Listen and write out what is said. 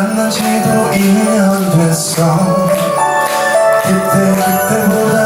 만난 지도 2년 됐어. 그때 그때보다